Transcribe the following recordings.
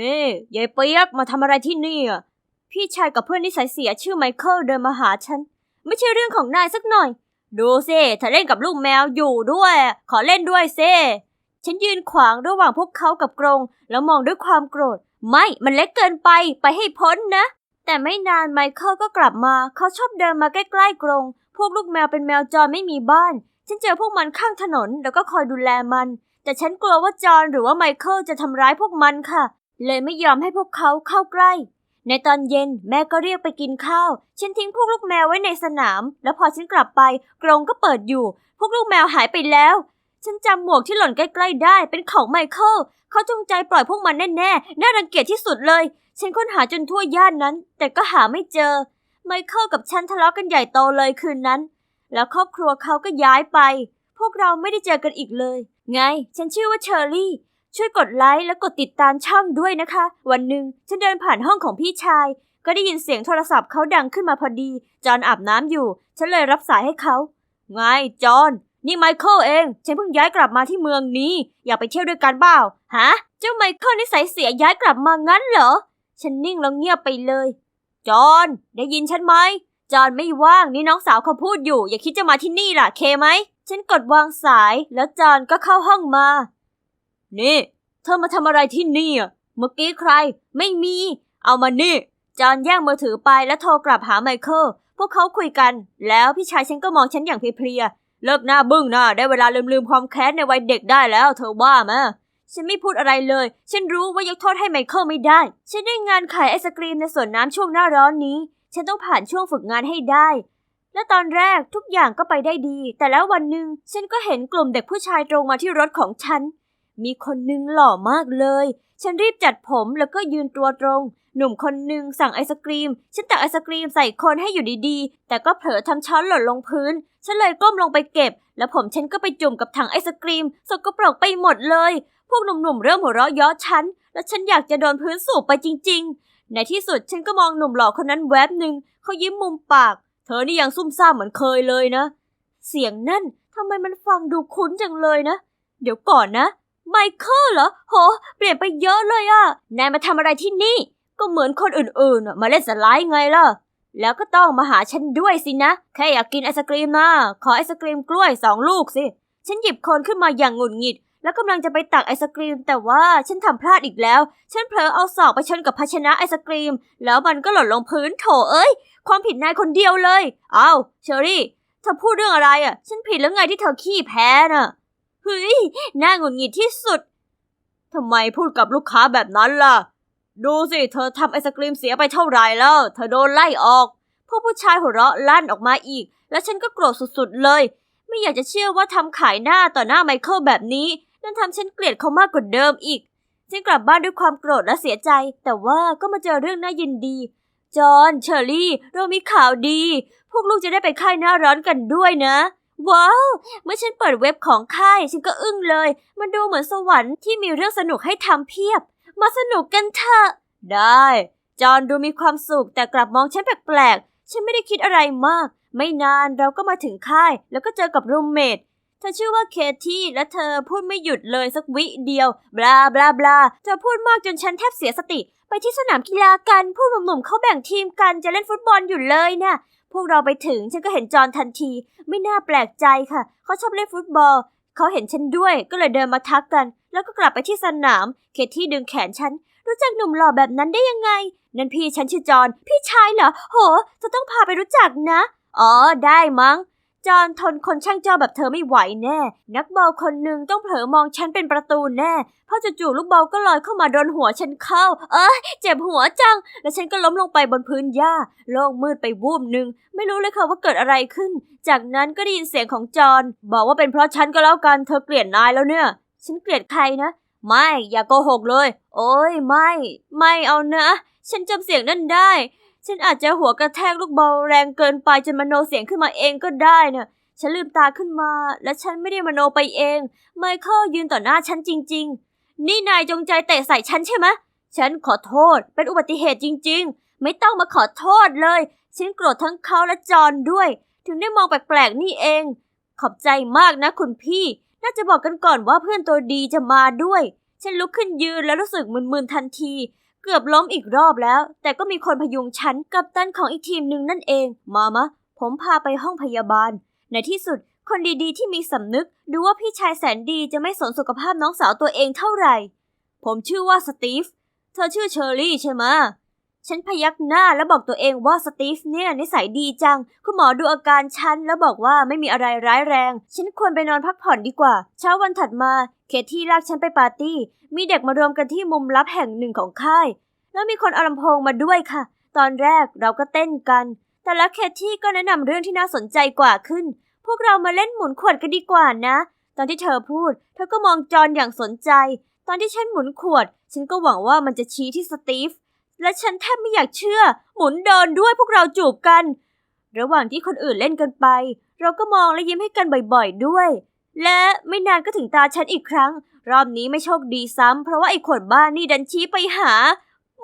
นี่ยายเปียกมาทำอะไรที่นี่อะพี่ชายกับเพื่อนนิสัยเสียชื่อไมเคิลเดินมาหาฉัน ไม่ใช่เรื่องของนายสักหน่อย ดูสิเธอเล่นกับลูกแมวอยู่ด้วย ขอเล่นด้วยเซฉันยืนขวางระหว่างพวกเขากับกรง แล้วมองด้วยความโกรธ ไม่มันเล็กเกินไปไปให้พ้นนะ แต่ไม่นานไมเคิลก็กลับมา เขาชอบเดินมาใกล้ๆกรง พวกลูกแมวเป็นแมวจรไม่มีบ้าน ฉันเจอพวกมันข้างถนนแล้วก็คอยดูแลมัน แต่ฉันกลัวว่าจอนหรือว่าไมเคิลจะทำร้ายพวกมันค่ะ เลยไม่ยอมให้พวกเขาเข้าใกล้ ในตอนเย็นแม่ก็เรียกไปกินข้าว ฉันทิ้งพวกลูกแมวไว้ในสนาม แล้วพอฉันกลับไปกรงก็เปิดอยู่ พวกลูกแมวหายไปแล้ว ฉันจำหมวกที่หล่นใกล้ๆได้เป็นของไมเคิลเขาจงใจปล่อยพวกมันแน่ๆ น่ารังเกียจที่สุดเลย ฉันค้นหาจนทั่วย่านนั้น แต่ก็หาไม่เจอ ไมเคิลกับฉันทะเลาะกันใหญ่โตเลยคืนนั้น แล้วครอบครัวเขาก็ย้ายไป พวกเราไม่ได้เจอกันอีกเลย ไง ฉันชื่อว่าเชอรี่ ช่วยกดไลค์และกดติดตามช่องด้วยนะคะ วันหนึ่งฉันเดินผ่านห้องของพี่ชาย ก็ได้ยินเสียงโทรศัพท์เขาดังขึ้นมาพอดี จอห์นอาบน้ำอยู่ ฉันเลยรับสายให้เขาไงจอห์นนี่ไมเคิลเอง ฉันเพิ่งย้ายกลับมาที่เมืองนี้ อยากไปเที่ยวด้วยกันเปล่าฮะ เจ้าไมเคิลนิสัยเสียย้ายกลับมางั้นเหรอ ฉันนิ่งแล้วเงียบไปเลย จอห์นได้ยินฉันไหมจอห์นไม่ว่างนี่น้องสาวเขาพูดอยู่ อย่าคิดจะมาที่นี่ล่ะเคไหม ฉันกดวางสายแล้วจอห์นก็เข้าห้องมา นี่ เธอมาทำอะไรที่นี่อะเมื่อกี้ใคร ไม่มี เอามานี่ จอนแย่งมือถือไปแล้วโทรกลับหาไมเคิลพวกเขาคุยกัน แล้วพี่ชายฉันก็มองฉันอย่างเพลียๆเลิกหน้าบึ้งนะได้เวลาลืมๆความแค้นในวัยเด็กได้แล้ว เธอว่ามาฉันไม่พูดอะไรเลย ฉันรู้ว่ายกโทษให้ไมเคิลไม่ได้ ฉันได้งานขายไอศกรีมในสวนน้ำช่วงหน้าร้อนนี้ ฉันต้องผ่านช่วงฝึกงานให้ได้ และตอนแรกทุกอย่างก็ไปได้ดี แต่แล้ววันหนึ่งฉันก็เห็นกลุ่มเด็กผู้ชายตรงมาที่รถของฉัน มีคนหนึงหล่อมากเลย ฉันรีบจัดผมแล้วก็ยืนตัวตรง หนุ่มคนหนึ่งสั่งไอศกรีม ฉันตักไอศกรีมใส่คนให้อยู่ดีๆ แต่ก็เผลอทำช้อนหล่นลงพื้น ฉันเลยก้มลงไปเก็บ แล้วผมฉันก็ไปจุ่มกับถังไอศกรีม สกปรกไปหมดเลย พวกหนุ่มๆเริ่มหัวเราะย้อฉัน และฉันอยากจะโดนพื้นสูบไปจริง ๆ ในที่สุดฉันก็มองหนุ่มหล่อคนนั้นแวบหนึ่งเขายิ้มมุมปาก เธอนี่ยังซุ่มซ่ามเหมือนเคยเลยนะ เสียงนั่นทำไมมันฟังดูคุ้นจังเลยนะ เดี๋ยวก่อนนะ ไมเคิลเหรอ โห เปลี่ยนไปเยอะเลยอะนายมาทำอะไรที่นี่ ก็เหมือนคนอื่นๆ มาเล่นสไลด์ไงล่ะ แล้วก็ต้องมาหาฉันด้วยสินะ แค่อยากกินไอศกรีมนะ ขอไอศกรีมกล้วยสองลูกสิ ฉันหยิบคนขึ้นมาอย่างหงุดหงิด แล้วกำลังจะไปตักไอศกรีม แต่ว่าฉันทำพลาดอีกแล้ว ฉันเผลอเอาศอกไปชนกับภาชนะไอศกรีม แล้วมันก็หล่นลงพื้นโถเอ้ย ความผิดนายคนเดียวเลย เอา้าเชอรี่ เธอพูดเรื่องอะไรอะฉันผิดแล้วไงที่เธอขี้แพ้น่ะ เฮ้ย น่าหงุดหงิดที่สุด ทำไมพูดกับลูกค้าแบบนั้นล่ะ ดูสิเธอทำไอศกรีมเสียไปเท่าไหร่แล้ว เธอโดนไล่ออกพวกผู้ชายหัวเราะลั่นออกมาอีก แล้วฉันก็โกรธสุดๆเลย ไม่อยากจะเชื่อว่าทำขายหน้าต่อหน้าไมเคิลแบบนี้ นั่นทำฉันเกลียดเขามากกว่าเดิมอีก ฉันกลับบ้านด้วยความโกรธและเสียใจ แต่ว่าก็มาเจอเรื่องน่ายินดี จอห์นเชอรี่ เรามีข่าวดี พวกลูกจะได้ไปค่ายหน้าร้อนกันด้วยนะ ว้าว เมื่อฉันเปิดเว็บของค่าย ฉันก็อึ้งเลย มันดูเหมือนสวรรค์ที่มีเรื่องสนุกให้ทำเพียบ มาสนุกกันเถอะ ได้ จอห์นดูมีความสุขแต่กลับมองฉันแปลกๆ ฉันไม่ได้คิดอะไรมาก ไม่นานเราก็มาถึงค่าย แล้วก็เจอกับรูมเมท เธอชื่อว่าเคที่และเธอพูดไม่หยุดเลยสักวิเดียว บลาบลาบลาเธอพูดมากจนฉันแทบเสียสติ ไปที่สนามกีฬากัน พวกหนุ่มๆเขาแบ่งทีมกันจะเล่นฟุตบอลอยู่เลยน่ะพวกเราไปถึงฉันก็เห็นจอนทันที ไม่น่าแปลกใจค่ะ เขาชอบเล่นฟุตบอล เขาเห็นฉันด้วยก็เลยเดินมาทักกัน แล้วก็กลับไปที่สนาม เคที่ดึงแขนฉัน รู้จักหนุ่มหล่อแบบนั้นได้ยังไง นั่นพี่ฉันชื่อจอห์นพี่ชายเหรอ โห จะต้องพาไปรู้จักนะ อ๋อ ได้มั้ง จอห์นทนคนช่างเจ้าแบบเธอไม่ไหวแน่ นักบอลคนหนึ่งต้องเผลอมองฉันเป็นประตูแน่ เพราะจู่ๆลูกบอลก็ลอยเข้ามาโดนหัวฉันเข้า เอ้ยเจ็บหัวจัง แล้วฉันก็ล้มลงไปบนพื้นหญ้า โล่งมืดไปวูบหนึ่ง ไม่รู้เลยค่ะว่าเกิดอะไรขึ้น จากนั้นก็ได้ยินเสียงของจอห์นบอกว่าเป็นเพราะฉันก็แล้วกัน เธอเกลียดนายแล้วเนี่ย ฉันเกลียดใครนะ ไม่ อย่าโกหกเลย โอ้ยไม่ ไม่เอานะ ฉันจำเสียงนั่นได้ ฉันอาจจะหัวกระแทกลูกบอลแรงเกินไปจนมโนเสียงขึ้นมาเองก็ได้นะฉันลืมตาขึ้นมา และฉันไม่ได้มโนไปเอง ไมเคิลยืนต่อหน้าฉันจริง ๆ นี่นายจงใจเตะใส่ฉันใช่ไหมฉันขอโทษ เป็นอุบัติเหตุจริง ๆ ไม่ต้องมาขอโทษเลย ฉันโกรธทั้งเขาและจอห์นด้วย ถึงได้มองแปลกๆนี่เอง ขอบใจมากนะคุณพี่ น่าจะบอกกันก่อนว่าเพื่อนตัวดีจะมาด้วย ฉันลุกขึ้นยืนแล้วรู้สึกมึนๆทันที กือบล้มอีกรอบแล้ว แต่ก็มีคนพยุงฉันกับตันของอีกทีมหนึ่งนั่นเอง มามะ ผมพาไปห้องพยาบาล ในที่สุดคนดีๆ ที่มีสำนึก ดูว่าพี่ชายแสนดีจะไม่สนสุขภาพน้องสาวตัวเองเท่าไหร่ ผมชื่อว่าสตีฟ เธอชื่อเชอรี่ใช่ไหมฉันพยักหน้าแล้วบอกตัวเองว่าสตีฟเนี่ยนิสัยดีจัง คุณหมอดูอาการฉันแล้วบอกว่าไม่มีอะไรร้ายแรง ฉันควรไปนอนพักผ่อนดีกว่า เช้าวันถัดมา เคที่ลากฉันไปปาร์ตี้ มีเด็กมารวมกันที่มุมลับแห่งหนึ่งของค่าย แล้วมีคนเอาลำโพงมาด้วยค่ะ ตอนแรกเราก็เต้นกัน แต่แล้วเคที่ก็แนะนำเรื่องที่น่าสนใจกว่าขึ้น พวกเรามาเล่นหมุนขวดกันดีกว่านะ ตอนที่เธอพูด เธอก็มองจอนอย่างสนใจ ตอนที่ฉันหมุนขวด ฉันก็หวังว่ามันจะชี้ที่สตีฟ และฉันแทบไม่อยากเชื่อ หมุนเดินด้วยพวกเราจูบกัน ระหว่างที่คนอื่นเล่นกันไป เราก็มองและยิ้มให้กันบ่อยๆด้วย และไม่นานก็ถึงตาฉันอีกครั้ง รอบนี้ไม่โชคดีซ้ำเพราะว่าไอ้ขวดบ้านนี่ดันชี้ไปหา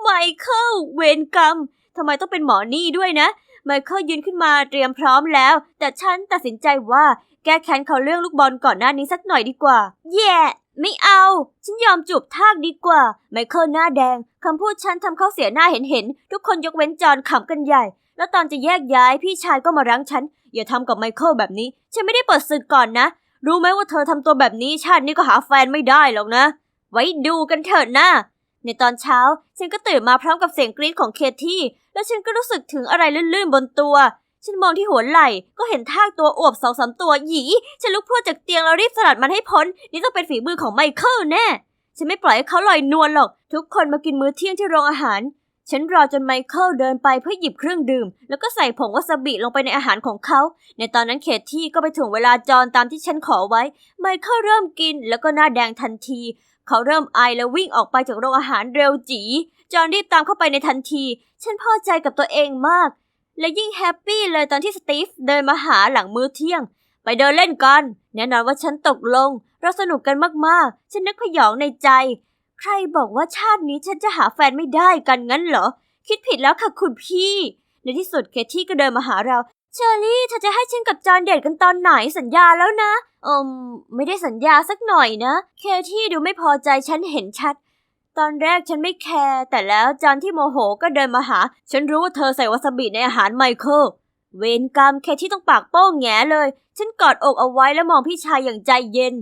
ไมเคิลเวรกรรมทำไมต้องเป็นหมอนี่ด้วยนะ ไมเคิลยืนขึ้นมาเตรียมพร้อมแล้ว แต่ฉันตัดสินใจว่าแก้แค้นเขาเรื่องลูกบอลก่อนหน้านี้สักหน่อยดีกว่า แย่ไม่เอา ฉันยอมจูบทากดีกว่า ไมเคิลหน้าแดง คำพูดฉันทำเขาเสียหน้าเห็นเห็นๆทุกคนยกเว้นจอนขำกันใหญ่ แล้วตอนจะแยกย้ายพี่ชายก็มารั้งฉัน อย่าทำกับไมเคิลแบบนี้ ฉันไม่ได้เปิดศึกก่อนนะ รู้ไหมว่าเธอทำตัวแบบนี้ชาตินี้ก็หาแฟนไม่ได้หรอกนะ ไว้ดูกันเถิดนะในตอนเช้า ฉันก็ตื่นมาพร้อมกับเสียงกรี๊ดของเคที่ แล้วฉันก็รู้สึกถึงอะไรลื่นๆบนตัว ฉันมองที่หัวไหล่ก็เห็นทากตัวอวบสองสามตัวหยี ฉันลุกพรวดจากเตียงแล้วรีบสลัดมันให้พ้น นี่ต้องเป็นฝีมือของไมเคิลแน่ ฉันไม่ปล่อยให้เขาลอยนวลหรอก ทุกคนมากินมื้อเที่ยงที่โรงอาหาร ฉันรอจนไมเคิลเดินไปเพื่อหยิบเครื่องดื่ม แล้วก็ใส่ผงวาซาบิลงไปในอาหารของเขา ในตอนนั้นเคที่ก็ไปถ่วงเวลาจอนตามที่ฉันขอไว้ ไมเคิลเริ่มกินแล้วก็หน้าแดงทันที เขาเริ่มไอแล้ววิ่งออกไปจากโรงอาหารเร็วจีจอนรีบตามเข้าไปในทันที ฉันพอใจกับตัวเองมาก และยิ่งแฮปปี้เลยตอนที่สตีฟเดินมาหาหลังมื้อเที่ยง ไปเดินเล่นกันแน่นอนว่าฉันตกลง เราสนุกกันมากๆ ฉันนึกพยองในใจ ใครบอกว่าชาตินี้ฉันจะหาแฟนไม่ได้กันงั้นเหรอ คิดผิดแล้วค่ะคุณพี่ ในที่สุดเคที่ก็เดินมาหาเรา เชอรี่เธอจะให้ฉันกับจอนเดทกันตอนไหนสัญญาแล้วนะเอืมไม่ได้สัญญาสักหน่อยนะ เคที่ดูไม่พอใจฉันเห็นชัด ตอนแรกฉันไม่แคร์แต่แล้วจอนที่โมโหก็เดินมาหา ฉันรู้ว่าเธอใส่วาซาบิในอาหารไมเคิลเวรกรรมเคที่ต้องปากโป้งแงเลย ฉันกอดอกเอาไว้แล้วมองพี่ชายอย่างใจเย็น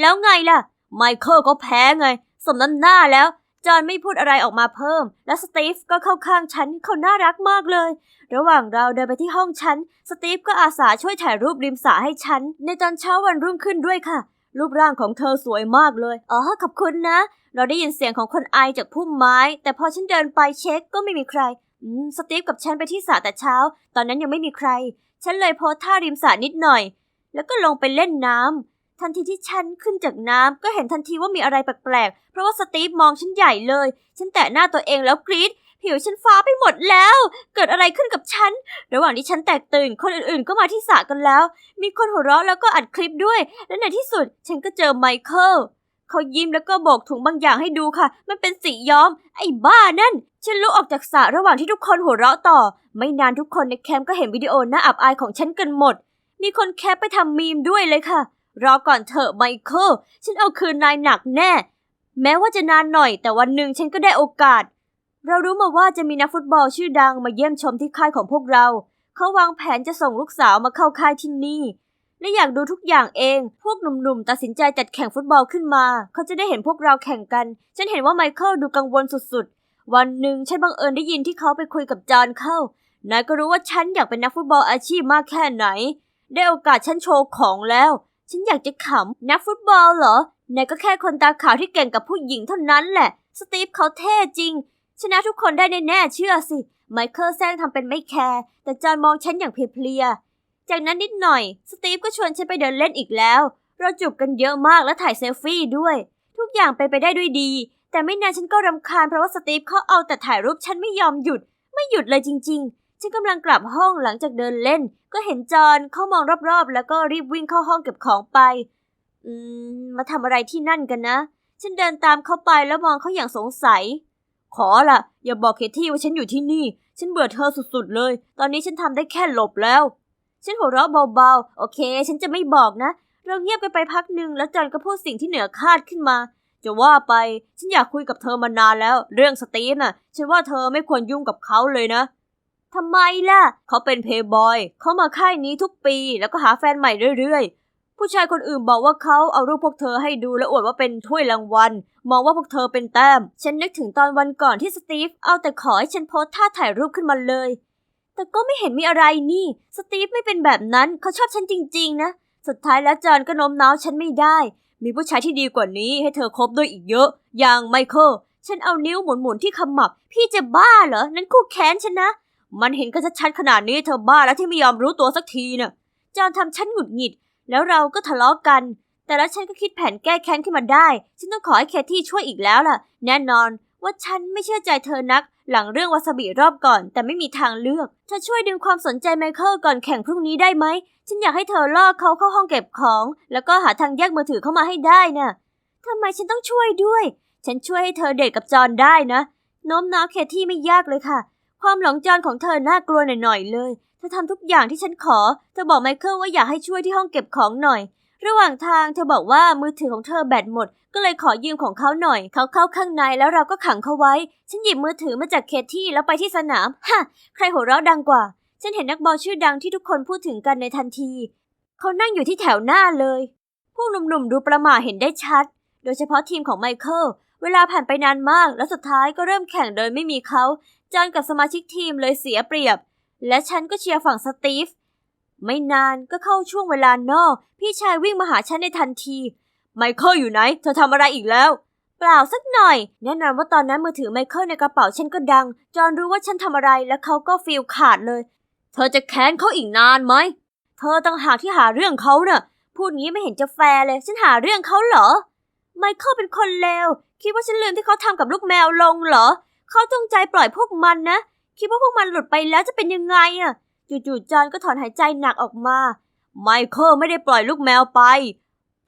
แล้วไงล่ะ ไมเคิลก็แพ้ไง มน้ำหน้าแล้ว จอห์นไม่พูดอะไรออกมาเพิ่ม และสตีฟก็เข้าข้างฉันเขาน่ารักมากเลย ระหว่างเราเดินไปที่ห้องฉัน สตีฟก็อาสาช่วยถ่ายรูปริมสระให้ฉัน ในตอนเช้าวันรุ่งขึ้นด้วยค่ะ รูปร่างของเธอสวยมากเลย อ๋อ ขอบคุณนะ เราได้ยินเสียงของคนไอจากพุ่มไม้ แต่พอฉันเดินไปเช็คก็ไม่มีใครอืมสตีฟกับฉันไปที่สระแต่เช้า ตอนนั้นยังไม่มีใคร ฉันเลยโพสท่าริมสระนิดหน่อย แล้วก็ลงไปเล่นน้ำ ทันทีที่ฉันขึ้นจากน้ำก็เห็นทันทีว่ามีอะไรแปลกๆ เพราะว่าสตีฟมองฉันใหญ่เลย ฉันแตะหน้าตัวเองแล้วกรีดผิวฉันฟ้าไปหมดแล้ว เกิดอะไรขึ้นกับฉัน ระหว่างที่ฉันแตกตื่น คนอื่นๆ ก็มาที่สระกันแล้ว มีคนหัวเราะแล้วก็อัดคลิปด้วย และในที่สุดฉันก็เจอไมเคิลเขายิ้มแล้วก็โบกถุงบางอย่างให้ดูค่ะ มันเป็นสีย้อม ไอ้บ้านั่น ฉันลุกออกจากสระระหว่างที่ทุกคนหัวเราะต่อ ไม่นานทุกคนในแคมป์ก็เห็นวิดีโอหน่าอับอายของฉันกันหมด มีคนแคปไปทำมีมด้วยเลยค่ะ รอก่อนเถอะไมเคิลฉันเอาคืนนายหนักแน่ แม้ว่าจะนานหน่อย แต่วันหนึ่งฉันก็ได้โอกาส เรารู้มาว่าจะมีนักฟุตบอลชื่อดังมาเยี่ยมชมที่ค่ายของพวกเรา เขาวางแผนจะส่งลูกสาวมาเข้าค่ายที่นี่ และอยากดูทุกอย่างเอง พวกหนุ่มๆตัดสินใจจัดแข่งฟุตบอลขึ้นมา เขาจะได้เห็นพวกเราแข่งกัน ฉันเห็นว่าไมเคิลดูกังวลสุดๆ วันหนึ่งฉันบังเอิญได้ยินที่เขาไปคุยกับจอนเข้านายก็รู้ว่าฉันอยากเป็นนักฟุตบอลอาชีพมากแค่ไหน ได้โอกาสฉันโชว์ของแล้ว ฉันอยากจะขำนักฟุตบอลเหรอนายก็แค่คนตาขาวที่เก่งกับผู้หญิงเท่านั้นแหละ สตีฟเขาเท่จริง ชนะทุกคนได้แน่ๆเชื่อสิ ไมเคิลแซงทำเป็นไม่แคร์แต่จอห์นมองฉันอย่างเพลียๆจากนั้นนิดหน่อย สตีฟก็ชวนฉันไปเดินเล่นอีกแล้ว เราจูบกันเยอะมากและถ่ายเซลฟี่ด้วย ทุกอย่างเป็นไปได้ด้วยดี แต่ไม่นานฉันก็รำคาญเพราะว่าสตีฟเขาเอาแต่ถ่ายรูปฉันไม่ยอมหยุด ไม่หยุดเลยจริง ๆ ฉันกำลังกลับห้องหลังจากเดินเล่น ก็เห็นจอห์นเขามองรอบๆ แล้วก็รีบวิ่งเข้าห้องเก็บของไป อืม มาทำอะไรที่นั่นกันนะ ฉันเดินตามเขาไปแล้วมองเขาอย่างสงสัย ขอล่ะ อย่าบอกเคที่ว่าฉันอยู่ที่นี่ ฉันเบื่อเธอสุดๆเลย ตอนนี้ฉันทำได้แค่หลบแล้ว ฉันหัวเราะเบาๆ โอเค ฉันจะไม่บอกนะ เราเงียบกันไปพักหนึ่งแล้วจอห์นก็พูดสิ่งที่เหนือคาดขึ้นมาจะว่าไป ฉันอยากคุยกับเธอมานานแล้ว เรื่องสตีฟน่ะ ฉันว่าเธอไม่ควรยุ่งกับเขาเลยนะ ทำไมล่ะ เขาเป็นเพย์บอย เขามาค่ายนี้ทุกปี แล้วก็หาแฟนใหม่เรื่อยๆ ผู้ชายคนอื่นบอกว่าเขาเอารูปพวกเธอให้ดูและอวดว่าเป็นถ้วยรางวัล มองว่าพวกเธอเป็นแต้ม ฉันนึกถึงตอนวันก่อนที่สตีฟเอาแต่ขอให้ฉันโพสท่าถ่ายรูปขึ้นมาเลย แต่ก็ไม่เห็นมีอะไรนี่ สตีฟไม่เป็นแบบนั้น เขาชอบฉันจริง ๆ นะ สุดท้ายแล้วจอนก็โน้มน้าวฉันไม่ได้ มีผู้ชายที่ดีกว่านี้ให้เธอคบด้วยอีกเยอะ อย่างไมเคิล ฉันเอานิ้วหมุนๆที่ขมับ พี่จะบ้าเหรอ นั้นคู่แค้นฉันนะ มันเห็นกันชัดๆขนาดนี้เธอบ้าแล้วที่ไม่ยอมรู้ตัวสักทีน่ะจอห์นทำฉันหงุดหงิด แล้วเราก็ทะเลาะกัน แต่แล้วฉันก็คิดแผนแก้แค้นขึ้นมาได้ ฉันต้องขอให้แคทที่ช่วยอีกแล้วล่ะ แน่นอนว่าฉันไม่เชื่อใจเธอนัก หลังเรื่องวาซาบิรอบก่อน แต่ไม่มีทางเลือกเธอช่วยดึงความสนใจไมเคิลก่อนแข่งพรุ่งนี้ได้ไหม ฉันอยากให้เธอล่อเขาเข้าห้องเก็บของ แล้วก็หาทางแยกมือถือเข้ามาให้ได้น่ะทำไมฉันต้องช่วยด้วย ฉันช่วยให้เธอเดทกับจอห์นได้นะโน้มน้าวเคที่ไม่ยากเลยค่ะ ความหลงจอนของเธอน่ากลัวหน่อยๆเลย เธอทำทุกอย่างที่ฉันขอ เธอบอกไมเคิลว่าอยากให้ช่วยที่ห้องเก็บของหน่อย ระหว่างทางเธอบอกว่ามือถือของเธอแบตหมด ก็เลยขอยืมของเขาหน่อย เขาเข้าข้างในแล้วเราก็ขังเขาไว้ ฉันหยิบมือถือมาจากเคที่แล้วไปที่สนาม ฮะ ใครหัวเราะดังกว่า ฉันเห็นนักบอลชื่อดังที่ทุกคนพูดถึงกันในทันที เขานั่งอยู่ที่แถวหน้าเลย พวกหนุ่มๆดูประหม่าเห็นได้ชัด โดยเฉพาะทีมของไมเคิลเวลาผ่านไปนานมาก แล้วสุดท้ายก็เริ่มแข่งโดยไม่มีเขา จอนกับสมาชิกทีมเลยเสียเปรียบ และฉันก็เชียร์ฝั่งสตีฟ ไม่นานก็เข้าช่วงเวลานอก พี่ชายวิ่งมาหาฉันในทันที ไมเคิลอยู่ไหน เธอทำอะไรอีกแล้ว เปล่าสักหน่อย แน่นอนว่าตอนนั้นมือถือไมเคิลในกระเป๋าฉันก็ดัง จอนรู้ว่าฉันทำอะไรและเขาก็ฟีลขาดเลย เธอจะแค้นเขาอีกนานไหม เธอต่างหากที่หาเรื่องเขาเน่ะพูดงี้ไม่เห็นจะแฟร์เลย ฉันหาเรื่องเขาเหรอ ไมเคิลเป็นคนเลว คิดว่าฉันลืมที่เขาทำกับลูกแมวลงเหรอ เขาจงใจปล่อยพวกมันนะ คิดว่าพวกมันหลุดไปแล้วจะเป็นยังไงอะจู่ๆจอนก็ถอนหายใจหนักออกมา ไมเคิลไม่ได้ปล่อยลูกแมวไป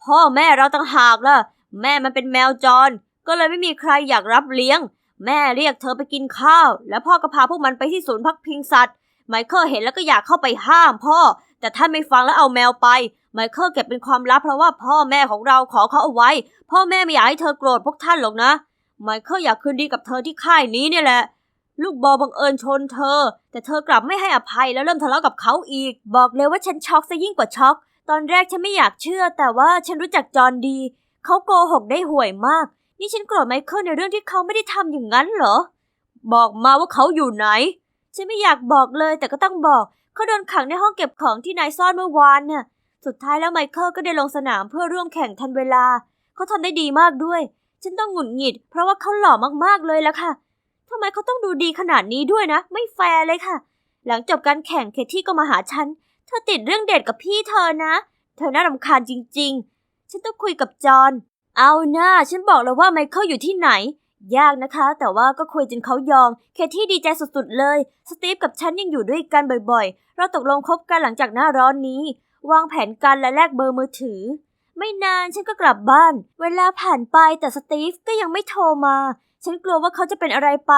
พ่อแม่เราต่างหากล่ะ แม่มันเป็นแมวจร ก็เลยไม่มีใครอยากรับเลี้ยง แม่เรียกเธอไปกินข้าว แล้วพ่อก็พาพวกมันไปที่ศูนย์พักพิงสัตว์ ไมเคิลเห็นแล้วก็อยากเข้าไปห้ามพ่อ แต่ท่านไม่ฟังแล้วเอาแมวไป ไมเคิลเก็บเป็นความลับเพราะว่าพ่อแม่ของเราขอเขาเอาไว้ พ่อแม่ไม่อยากให้เธอโกรธพวกท่านหรอกนะ ไมเคิลอยากคืนดีกับเธอที่ค่ายนี้เนี่ยแหละ ลูกบอลบังเอิญชนเธอ แต่เธอกลับไม่ให้อภัยแล้วเริ่มทะเลาะกับเขาอีก บอกเลยว่าฉันช็อกซะยิ่งกว่าช็อก ตอนแรกฉันไม่อยากเชื่อ แต่ว่าฉันรู้จักจอห์นดี เขาโกหกได้ห่วยมาก นี่ฉันโกรธไมเคิลในเรื่องที่เขาไม่ได้ทำอย่างนั้นเหรอ บอกมาว่าเขาอยู่ไหน ฉันไม่อยากบอกเลยแต่ก็ต้องบอก เขาโดนขังในห้องเก็บของที่นายซ่อนเมื่อวานน่ะ สุดท้ายแล้วไมเคิลก็ได้ลงสนามเพื่อร่วมแข่งทันเวลา เขาทำได้ดีมากด้วย ฉันต้องหงุดหงิด เพราะว่าเขาหล่อมากๆเลยละค่ะทำไมเขาต้องดูดีขนาดนี้ด้วยนะ ไม่แฟร์เลยค่ะ หลังจบการแข่งเคที่ก็มาหาฉัน เธอติดเรื่องเดทกับพี่เธอนะ เธอน่ารำคาญจริง ๆ ฉันต้องคุยกับจอห์นเอาหน้าฉันบอกแล้วว่าไมเคิลอยู่ที่ไหน ยากนะคะ แต่ว่าก็คุยจนเขายอม เคที่ดีใจสุดๆเลย สตีฟกับฉันยังอยู่ด้วยกันบ่อยๆ เราตกลงคบกันหลังจากหน้าร้อนนี้ วางแผนกันและแลกเบอร์มือถือ ไม่นานฉันก็กลับบ้าน เวลาผ่านไปแต่สตีฟก็ยังไม่โทรมา ฉันกลัวว่าเขาจะเป็นอะไรไป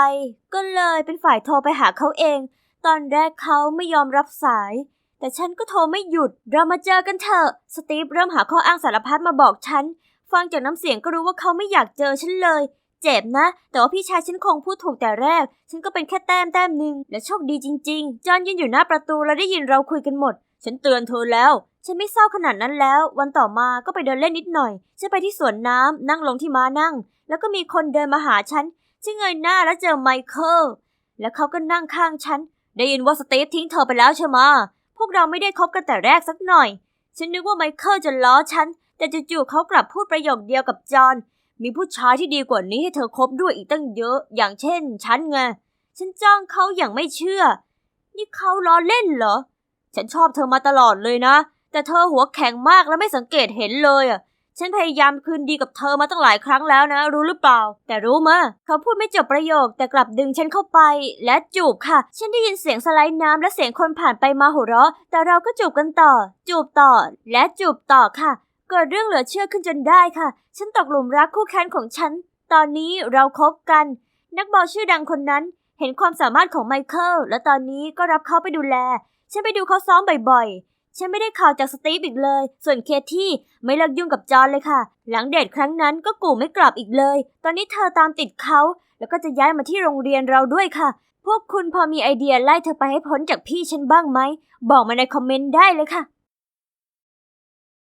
ก็เลยเป็นฝ่ายโทรไปหาเขาเอง ตอนแรกเขาไม่ยอมรับสาย แต่ฉันก็โทรไม่หยุด เรามาเจอกันเถอะ สตีฟเริ่มหาข้ออ้างสารพัดมาบอกฉัน ฟังจากน้ำเสียงก็รู้ว่าเขาไม่อยากเจอฉันเลย เจ็บนะ แต่ว่าพี่ชายฉันคงพูดถูกแต่แรก ฉันก็เป็นแค่แต้มแต้มหนึ่งและโชคดีจริง ๆ จอนยืนอยู่หน้าประตูและได้ยินเราคุยกันหมด ฉันเตือนเธอแล้ว ฉันไม่เศร้าขนาดนั้นแล้ว วันต่อมาก็ไปเดินเล่นนิดหน่อย ฉันไปที่สวนน้ำนั่งลงที่ม้านั่ง แล้วก็มีคนเดินมาหาฉัน ฉันเงยหน้าแล้วเจอไมเคิล แล้วเขาก็นั่งข้างฉัน ได้ยินว่าสตีฟทิ้งเธอไปแล้วใช่ไหมพวกเราไม่ได้คบกันแต่แรกสักหน่อย ฉันนึกว่าไมเคิลจะล้อฉัน แต่จู่ๆเขากลับพูดประโยคเดียวกับจอห์น มีผู้ชายที่ดีกว่านี้ให้เธอคบด้วยอีกตั้งเยอะ อย่างเช่น ฉันไง ฉันจ้องเขาอย่างไม่เชื่อ นี่เขาล้อเล่นเหรอ ฉันชอบเธอมาตลอดเลยนะ แต่เธอหัวแข็งมากและไม่สังเกตเห็นเลยอะ ฉันพยายามคืนดีกับเธอมาตั้งหลายครั้งแล้วนะ รู้หรือเปล่า แต่รู้มะเขาพูดไม่จบประโยคแต่กลับดึงฉันเข้าไป และจูบค่ะ ฉันได้ยินเสียงสไลด์น้ำและเสียงคนผ่านไปมาหัวเราะ แต่เราก็จูบกันต่อ จูบต่อ และจูบต่อค่ะ เกิดเรื่องเหลือเชื่อขึ้นจนได้ค่ะ ฉันตกหลุมรักคู่แค้นของฉัน ตอนนี้เราคบกัน นักบอลชื่อดังคนนั้น เห็นความสามารถของไมเคิลและตอนนี้ก็รับเขาไปดูแล ฉันไปดูเขาซ้อมบ่อยๆ ฉันไม่ได้ข่าวจากสตีฟอีกเลย ส่วนเคที่ไม่เลิกยุ่งกับจอห์นเลยค่ะ หลังเดทครั้งนั้นก็กูไม่กลับอีกเลย ตอนนี้เธอตามติดเขา แล้วก็จะย้ายมาที่โรงเรียนเราด้วยค่ะ พวกคุณพอมีไอเดียไล่เธอไปให้พ้นจากพี่ฉันบ้างไหม บอกมาในคอมเมนต์ได้เลยค่ะ